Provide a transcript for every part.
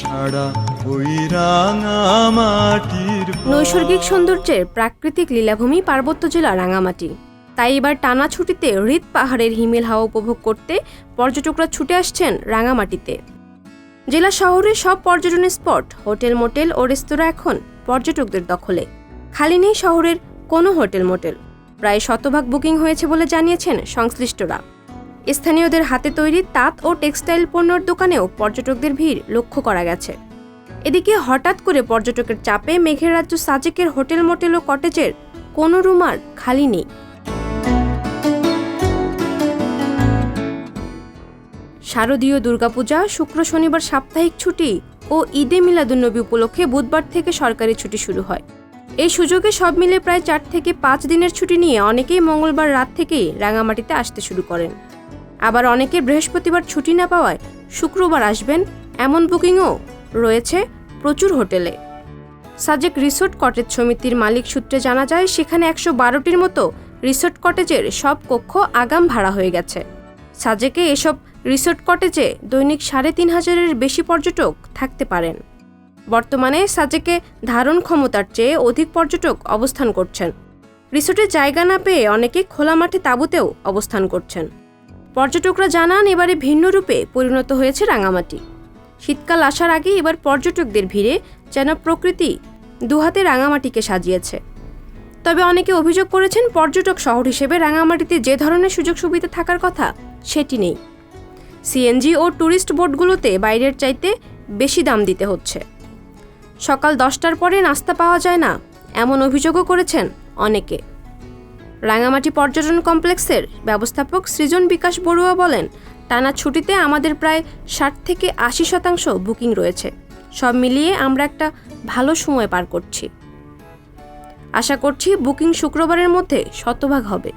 ছাড়া ওই নৈসর্গিক সৌন্দর্যের প্রাকৃতিক লীলাভূমি পার্বত্য জেলা রাঙামাটি। তাই এবার টানা ছুটিতে হৃদ পাহাড়ের হিমেল হাওয়া উপভোগ করতে পর্যটকরা ছুটে আসছেন রাঙামাটিতে। জেলা শহরের সব পর্যটন স্পট, হোটেল মোটেল ও রেস্তোরাঁ এখন পর্যটকদের দখলে। খালি নেই শহরের কোনো হোটেল মোটেল। প্রায় শতভাগ বুকিং হয়েছে বলে জানিয়েছেন সংশ্লিষ্টরা। স্থানীয়দের হাতে তৈরি তাঁত ও টেক্সটাইল পণ্যের দোকানেও পর্যটকদের ভিড় লক্ষ্য করা গেছে। এদিকে হঠাৎ করে পর্যটকের চাপে মেঘের রাজ্য সাজেকের হোটেল, মোটেল ও কটেজের কোনো রুম আর খালি নেই। শারদীয় দুর্গাপূজা, শুক্র, শনিবার সাপ্তাহিক ছুটি ও ঈদে মিলাদুন্নবী উপলক্ষে বুধবার থেকে সরকারি ছুটি শুরু হয়। এই সুযোগে সব মিলে প্রায় চার থেকে পাঁচ দিনের ছুটি নিয়ে অনেকেই মঙ্গলবার রাত থেকেই রাঙামাটিতে আসতে শুরু করেন। আবার অনেকে বৃহস্পতিবার ছুটি না পাওয়ায় শুক্রবার আসবেন, এমন বুকিংও রয়েছে প্রচুর হোটেলে। সাজেক রিসোর্ট কটেজ সমিতির মালিক সূত্রে জানা যায়, সেখানে একশো বারোটির মতো রিসোর্ট কটেজের সব কক্ষ আগাম ভাড়া হয়ে গেছে। সাজেকে এসব রিসোর্ট কটেজে দৈনিক সাড়ে তিন হাজারের বেশি পর্যটক থাকতে পারেন। বর্তমানে সাজেকে ধারণ ক্ষমতার চেয়ে অধিক পর্যটক অবস্থান করছেন। রিসোর্টে জায়গা না পেয়ে অনেকে খোলা মাঠে তাঁবুতেও অবস্থান করছেন। পর্যটকরা জানান, এবারে ভিন্ন রূপে পরিণত হয়েছে রাঙামাটি। শীতকাল আসার আগে এবার পর্যটকদের ভিড়ে যেন প্রকৃতি দুহাতে রাঙামাটিকে সাজিয়েছে। তবে অনেকে অভিযোগ করেছেন, পর্যটক শহর হিসেবে রাঙামাটিতে যে ধরনের সুযোগ সুবিধা থাকার কথা, সেটি নেই। সিএনজি ও ট্যুরিস্ট বোটগুলোতে বাইরের চাইতে বেশি দাম দিতে হচ্ছে। সকাল দশটার পরে নাস্তা পাওয়া যায় না, এমন অভিযোগও করেছেন অনেকে। রাঙামাটি পর্যটন কমপ্লেক্সের ব্যবস্থাপক সৃজন বিকাশ বড়ুয়া বলেন, টানা ছুটিতে আমাদের প্রায় ষাট থেকে আশি শতাংশ বুকিং রয়েছে। সব মিলিয়ে আমরা একটা ভালো সময় পার করছি। আশা করছি বুকিং শুক্রবারের মধ্যে শতভাগ হবে,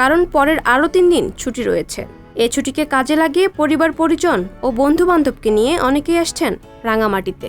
কারণ পরের আরও তিন দিন ছুটি রয়েছে। এ ছুটিকে কাজে লাগিয়ে পরিবার, পরিজন ও বন্ধু বান্ধবকে নিয়ে অনেকেই আসছেন রাঙামাটিতে।